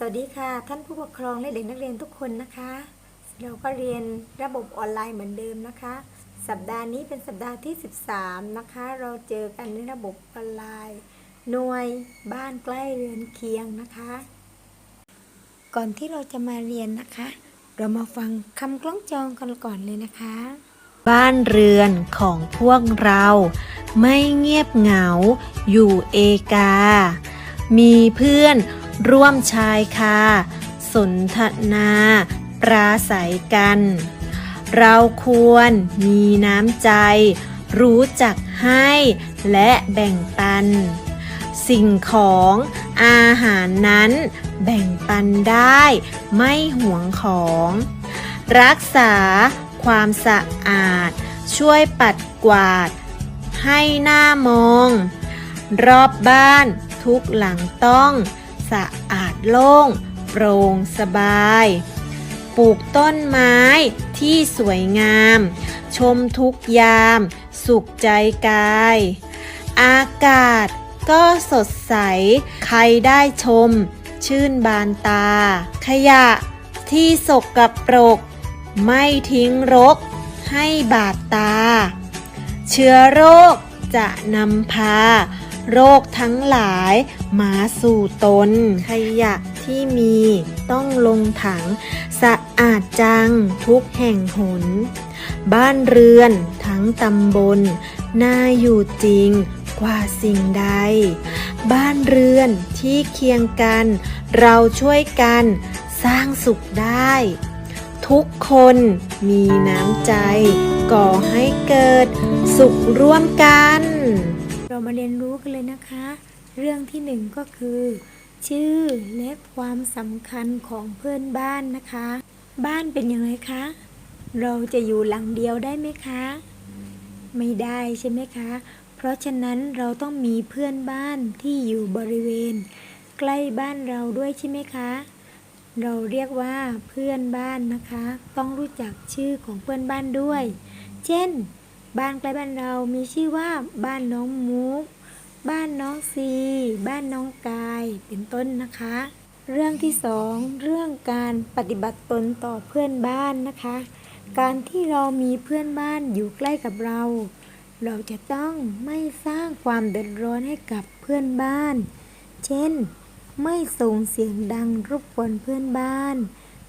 สวัสดีค่ะท่านผู้ปกครองและเด็กนักเรียนทุกคนนะคะ เราก็เรียนระบบออนไลน์เหมือนเดิมนะคะ สัปดาห์นี้เป็นสัปดาห์ที่ 13 นะคะ เราเจอกันในระบบออนไลน์ หน่วยบ้านใกล้เรือนเคียงนะคะ ก่อนที่เราจะมาเรียนนะคะ เรามาฟังคำกล้องจองกันก่อนเลยนะคะ บ้านเรือนของพวกเรา ไม่เงียบเหงาอยู่เอกา มีเพื่อน ร่วมชายคาสนทนา ปราศัยกัน เราควรมีน้ำใจ รู้จักให้และแบ่งปัน สิ่งของอาหารนั้นแบ่งปันได้ไม่หวงของ รักษาความสะอาด ช่วยปัดกวาด ให้หน้ามอง รอบบ้านทุกหลังต้อง สะอาดโล่ง โปร่งสบาย ปลูกต้นไม้ที่สวยงาม ชมทุกยาม สุขใจกาย อากาศก็สดใส ใครได้ชม ชื่นบานตา ขยะที่สกกับปรก ไม่ทิ้งรก ให้บาดตา เชื้อโรคจะนำพา โรคทั้งหลาย มาสู่ตน ขยะที่มีต้องลงถัง สะอาดจังทุกแห่งหน บ้านเรือนทั้งตำบล น่าอยู่จริงกว่าสิ่งใด บ้านเรือนที่เคียงกัน เราช่วยกันสร้างสุขได้ ทุกคนมีน้ำใจ ก่อให้เกิดสุขร่วมกัน เรามาเรียนรู้กันเลยนะคะ เรื่องที่หนึ่งก็คือ ชื่อและความสำคัญของเพื่อนบ้านนะคะ บ้านเป็นยังไงคะ เราจะอยู่หลังเดียวได้ไหมคะ ไม่ได้ใช่ไหมคะ เพราะฉะนั้นเราต้องมีเพื่อนบ้านที่อยู่บริเวณ ใกล้บ้านเราด้วยใช่ไหมคะเราเรียกว่าเพื่อนบ้านนะคะ ต้องรู้จักชื่อของเพื่อนบ้านด้วย เช่น บ้านใกล้บ้านเรามีชื่อว่าบ้านน้องมุก บ้านน้องซี บ้านน้องกาย เป็นต้นนะคะ เรื่องที่สองเรื่องการปฏิบัติตนต่อเพื่อนบ้านนะคะ การที่เรามีเพื่อนบ้านอยู่ใกล้กับเรา เราจะต้องไม่สร้างความเดือดร้อนให้กับเพื่อนบ้าน เช่น ไม่ส่งเสียงดังรบกวนเพื่อนบ้าน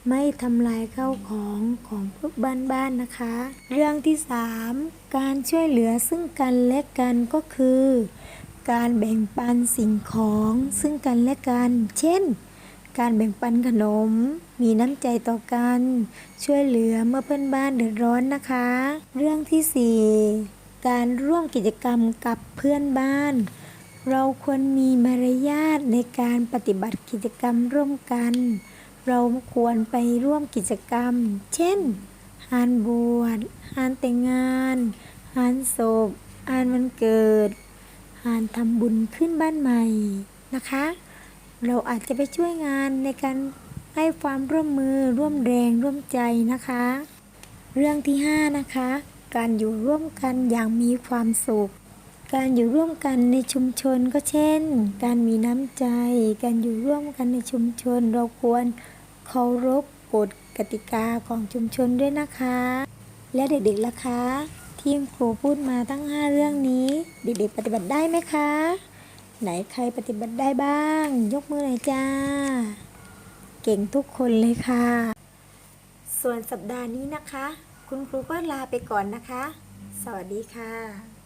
ไม่ทำลายข้าวของของพวกบ้านบ้านๆนะคะ เรื่องที่ 3 การช่วยเหลือซึ่งกันและกันก็คือ การแบ่งปันสิ่งของซึ่งกันและกัน เช่น การแบ่งปันขนม มีน้ำใจต่อกัน ช่วยเหลือเมื่อเพื่อนบ้านเดือดร้อนนะคะ เรื่องที่ 4 การร่วมกิจกรรมกับเพื่อนบ้านเราควรมีมารยาทในการปฏิบัติกิจกรรมร่วมกัน เราควรไปร่วมกิจกรรม เช่นงานบวชงานแต่งงานงานศพงานวันเกิดงานทำบุญขึ้นบ้านใหม่นะคะ เราอาจจะไปช่วยงานในการให้ความร่วมมือร่วมแรงร่วมใจนะคะ เรื่องที่ 5 นะคะ การอยู่ร่วมกันอย่างมีความสุข การอยู่ร่วมกันในชุมชนก็เช่น การมีน้ำใจ การอยู่ร่วมกันในชุมชนเราควร เคารพกฎกติกาของชุมชนด้วยนะคะ และเด็กๆล่ะคะที่ครูพูดมาตั้ง 5 เรื่องนี้ เด็กๆปฏิบัติได้ไหมคะ ไหนใครปฏิบัติได้บ้าง ยกมือหน่อยจ้า เก่งทุกคนเลยค่ะ ส่วนสัปดาห์นี้นะคะ คุณครูก็ลาไปก่อนนะคะ สวัสดีค่ะ